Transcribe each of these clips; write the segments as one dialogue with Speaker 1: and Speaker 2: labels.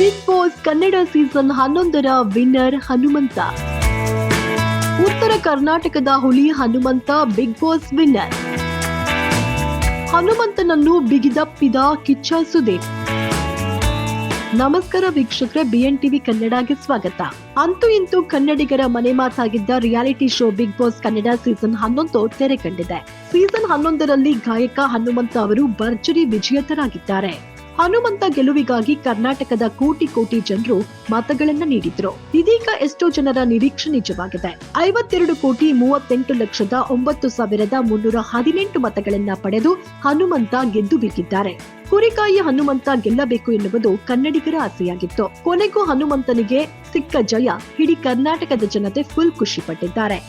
Speaker 1: Big boss Kannada season ಹನ್ನೊಂದರ winner Hanumantha. ಉತ್ತರ ಕರ್ನಾಟಕದ ಹುಲಿ ಹನುಮಂತ ಬಿಗ್ ಬಾಸ್ ವಿನ್ನರ್ ಹನುಮಂತನನ್ನು ಬಿಗಿದಪ್ಪಿದ ಕಿಚ್ಚ ಸುದೀಪ್. ನಮಸ್ಕಾರ ವೀಕ್ಷಕರೇ ಬಿಎನ್ ಟಿವಿ ಕನ್ನಡಗೆ ಸ್ವಾಗತ. ಅಂತೂ ಇಂತೂ ಕನ್ನಡಿಗರ ಮನೆ ಮಾತಾಗಿದ್ದ reality show Bigg Boss Kannada season ಹನ್ನೊಂದು ತೆರೆ ಕಂಡಿದೆ ಸೀಸನ್ ಹನ್ನೊಂದರಲ್ಲಿ ಗಾಯಕ ಹನುಮಂತ ಅವರು ಭರ್ಜರಿ ವಿಜೇತರಾಗಿದ್ದಾರೆ. ಹನುಮಂತ ಗೆಲುವಿಗಾಗಿ ಕರ್ನಾಟಕದ ಕೋಟಿ ಕೋಟಿ ಜನರು ಮತಗಳನ್ನ ನೀಡಿದ್ರು. ಇದೀಗ ಎಷ್ಟೋ ಜನರ ನಿರೀಕ್ಷೆ ನಿಜವಾಗಿದೆ. ಐವತ್ತೆರಡು ಕೋಟಿ ಮೂವತ್ತೆಂಟು ಲಕ್ಷದ ಒಂಬತ್ತು ಸಾವಿರದ ಮುನ್ನೂರ ಹದಿನೆಂಟು ಮತಗಳನ್ನ ಪಡೆದು ಹನುಮಂತ ಗೆದ್ದು ಬೀಗಿದ್ದಾರೆ ಕುರಿಕಾಯಿ ಹನುಮಂತ ಗೆಲ್ಲಬೇಕು ಎನ್ನುವುದು ಕನ್ನಡಿಗರ ಆಸೆಯಾಗಿತ್ತು. ಕೊನೆಗೂ ಹನುಮಂತನಿಗೆ ಸಿಕ್ಕ ಜಯ ಇಡೀ ಕರ್ನಾಟಕದ ಜನತೆ ಫುಲ್ ಖುಷಿ ಪಟ್ಟಿದ್ದಾರೆ.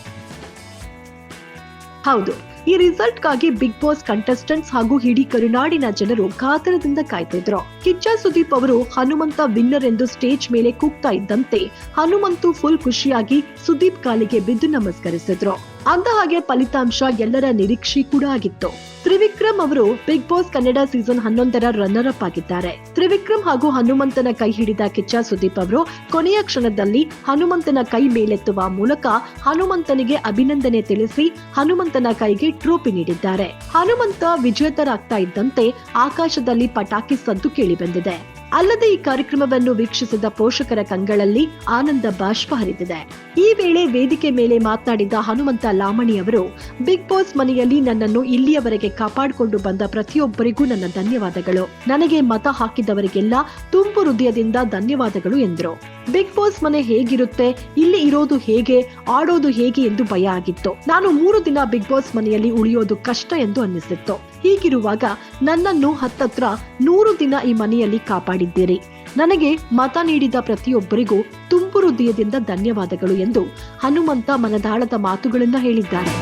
Speaker 1: ಹೌದು. ಈ ರಿಸಲ್ಟ್ಗಾಗಿ ಬಿಗ್ ಬಾಸ್ ಕಂಟೆಸ್ಟೆಂಟ್ಸ್ ಹಾಗೂ ಇಡೀ ಕರುನಾಡಿನ ಜನರು ಕಾತರದಿಂದ ಕಾಯ್ತಿದ್ರು. ಕಿಚ್ಚ ಸುದೀಪ್ ಅವರು ಹನುಮಂತ ವಿನ್ನರ್ ಎಂದು ಸ್ಟೇಜ್ ಮೇಲೆ ಕೂಗ್ತಾ ಇದ್ದಂತೆ ಹನುಮಂತು ಫುಲ್ ಖುಷಿಯಾಗಿ ಸುದೀಪ್ ಕಾಲಿಗೆ ಬಿದ್ದು ನಮಸ್ಕರಿಸಿದ್ರು. ಅಂದ ಹಾಗೆ ಫಲಿತಾಂಶ ಎಲ್ಲರ ನಿರೀಕ್ಷೆ ಕೂಡ ಆಗಿತ್ತು. ತ್ರಿವಿಕ್ರಮ್ ಅವರು ಬಿಗ್ ಬಾಸ್ ಕನ್ನಡ ಸೀಸನ್ ಹನ್ನೊಂದರ ರನ್ನರ್ ಅಪ್ ಆಗಿದ್ದಾರೆ. ತ್ರಿವಿಕ್ರಮ್ ಹಾಗೂ ಹನುಮಂತನ ಕೈ ಹಿಡಿದ ಕಿಚ್ಚ ಸುದೀಪ್ ಅವರು ಕೊನೆಯ ಕ್ಷಣದಲ್ಲಿ ಹನುಮಂತನ ಕೈ ಮೇಲೆತ್ತುವ ಮೂಲಕ ಹನುಮಂತನಿಗೆ ಅಭಿನಂದನೆ ತಿಳಿಸಿ ಹನುಮಂತನ ಕೈಗೆ ಟ್ರೋಫಿ ನೀಡಿದ್ದಾರೆ. ಹನುಮಂತ ವಿಜೇತರಾಗ್ತಾ ಇದ್ದಂತೆ ಆಕಾಶದಲ್ಲಿ ಪಟಾಕಿ ಸದ್ದು ಕೇಳಿಬಂದಿದೆ ಅಲ್ಲದೆ ಈ ಕಾರ್ಯಕ್ರಮವನ್ನು ವೀಕ್ಷಿಸಿದ ಪೋಷಕರ ಕಂಗಳಲ್ಲಿ ಆನಂದ ಬಾಷ್ಪ ಹರಿದಿದೆ. ಈ ವೇಳೆ ವೇದಿಕೆ ಮೇಲೆ ಮಾತನಾಡಿದ ಹನುಮಂತ ಲಾಮಣಿ ಅವರು, ಬಿಗ್ ಬಾಸ್ ಮನೆಯಲ್ಲಿ ನನ್ನನ್ನು ಇಲ್ಲಿಯವರೆಗೆ ಕಾಪಾಡಿಕೊಂಡು ಬಂದ ಪ್ರತಿಯೊಬ್ಬರಿಗೂ ನನ್ನ ಧನ್ಯವಾದಗಳು. ನನಗೆ ಮತ ಹಾಕಿದವರಿಗೆಲ್ಲ ತುಂಬು ಹೃದಯದಿಂದ ಧನ್ಯವಾದಗಳು ಎಂದರು. ಬಿಗ್ ಬಾಸ್ ಮನೆ ಹೇಗಿರುತ್ತೆ, ಇಲ್ಲಿ ಇರೋದು ಹೇಗೆ, ಆಡೋದು ಹೇಗೆ ಎಂದು ಭಯ ಆಗಿತ್ತು. ನಾನು ಮೂರು ದಿನ ಬಿಗ್ ಬಾಸ್ ಮನೆಯಲ್ಲಿ ಉಳಿಯೋದು ಕಷ್ಟ ಎಂದು ಅನ್ನಿಸಿತ್ತು. ಹೀಗಿರುವಾಗ ನನ್ನನ್ನು ಹತ್ತತ್ರ ನೂರು ದಿನ ಈ ಮನೆಯಲ್ಲಿ ಕಾಪಾಡಿದ್ದೀರಿ. ನನಗೆ ಮತ ನೀಡಿದ ಪ್ರತಿಯೊಬ್ಬರಿಗೂ ತುಂಬು ಹೃದಯದಿಂದ ಧನ್ಯವಾದಗಳು ಎಂದು ಹನುಮಂತ ಮನದಾಳದ ಮಾತುಗಳನ್ನು ಹೇಳಿದ್ದಾರೆ.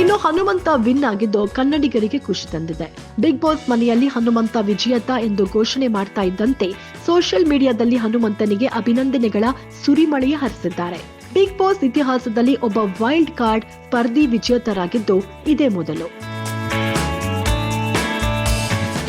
Speaker 1: ಇನ್ನು ಹನುಮಂತ ವಿನ್ ಆಗಿದ್ದು ಕನ್ನಡಿಗರಿಗೆ ಖುಷಿ ತಂದಿದೆ. ಬಿಗ್ ಬಾಸ್ ಮನೆಯಲ್ಲಿ ಹನುಮಂತ ವಿಜೇತ ಎಂದು ಘೋಷಣೆ ಮಾಡ್ತಾ ಇದ್ದಂತೆ ಸೋಷಿಯಲ್ ಮೀಡಿಯಾದಲ್ಲಿ ಹನುಮಂತನಿಗೆ ಅಭಿನಂದನೆಗಳ ಸುರಿಮಳೆಯ ಹರಿಸಿದ್ದಾರೆ. ಬಿಗ್ ಬಾಸ್ ಇತಿಹಾಸದಲ್ಲಿ ಒಬ್ಬ ವೈಲ್ಡ್ ಕಾರ್ಡ್ ಸ್ಪರ್ಧಿ ವಿಜೇತರಾಗಿದ್ದು ಇದೇ ಮೊದಲು.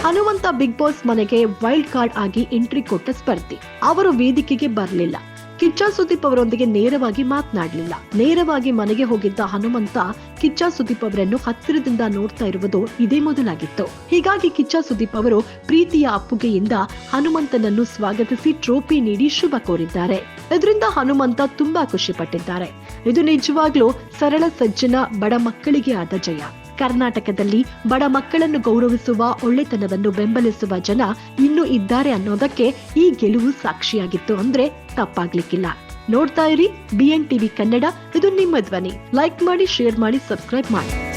Speaker 1: ಹನುಮಂತ ಬಿಗ್ ಬಾಸ್ ಮನೆಗೆ ವೈಲ್ಡ್ ಕಾರ್ಡ್ ಆಗಿ ಎಂಟ್ರಿ ಕೊಟ್ಟ ಸ್ಪರ್ಧಿ. ಅವರು ವೇದಿಕೆಗೆ ಬರಲಿಲ್ಲ. ಕಿಚ್ಚ ಸುದೀಪ್ ಅವರೊಂದಿಗೆ ನೇರವಾಗಿ ಮಾತನಾಡಲಿಲ್ಲ. ನೇರವಾಗಿ ಮನೆಗೆ ಹೋಗಿದ್ದ ಹನುಮಂತ ಕಿಚ್ಚ ಸುದೀಪ್ ಅವರನ್ನು ಹತ್ತಿರದಿಂದ ನೋಡ್ತಾ ಇರುವುದು ಇದೇ ಮೊದಲಾಗಿತ್ತು. ಹೀಗಾಗಿ ಕಿಚ್ಚ ಸುದೀಪ್ ಅವರು ಪ್ರೀತಿಯ ಅಪ್ಪುಗೆಯಿಂದ ಹನುಮಂತನನ್ನು ಸ್ವಾಗತಿಸಿ ಟ್ರೋಫಿ ನೀಡಿ ಶುಭ ಕೋರಿದ್ದಾರೆ. ಇದರಿಂದ ಹನುಮಂತ ತುಂಬಾ ಖುಷಿ ಪಟ್ಟಿದ್ದಾರೆ. ಇದು ನಿಜವಾಗ್ಲೂ ಸರಳ ಸಜ್ಜನ ಬಡ ಮಕ್ಕಳಿಗೆ ಆದ ಜಯ. ಕರ್ನಾಟಕದಲ್ಲಿ ಬಡ ಮಕ್ಕಳನ್ನು ಗೌರವಿಸುವ ಒಳ್ಳೆತನವನ್ನು ಬೆಂಬಲಿಸುವ ಜನ ಇನ್ನೂ ಇದ್ದಾರೆ ಅನ್ನೋದಕ್ಕೆ ಈ ಗೆಲುವು ಸಾಕ್ಷಿಯಾಗಿತ್ತು ಅಂದ್ರೆ ತಪ್ಪಾಗ್ಲಿಕ್ಕಿಲ್ಲ. ನೋಡ್ತಾ ಇರಿ ಬಿಎನ್ ಟಿವಿ ಕನ್ನಡ, ಇದು ನಿಮ್ಮ ಧ್ವನಿ. ಲೈಕ್ ಮಾಡಿ ಶೇರ್ ಮಾಡಿ ಸಬ್ಸ್ಕ್ರೈಬ್ ಮಾಡಿ.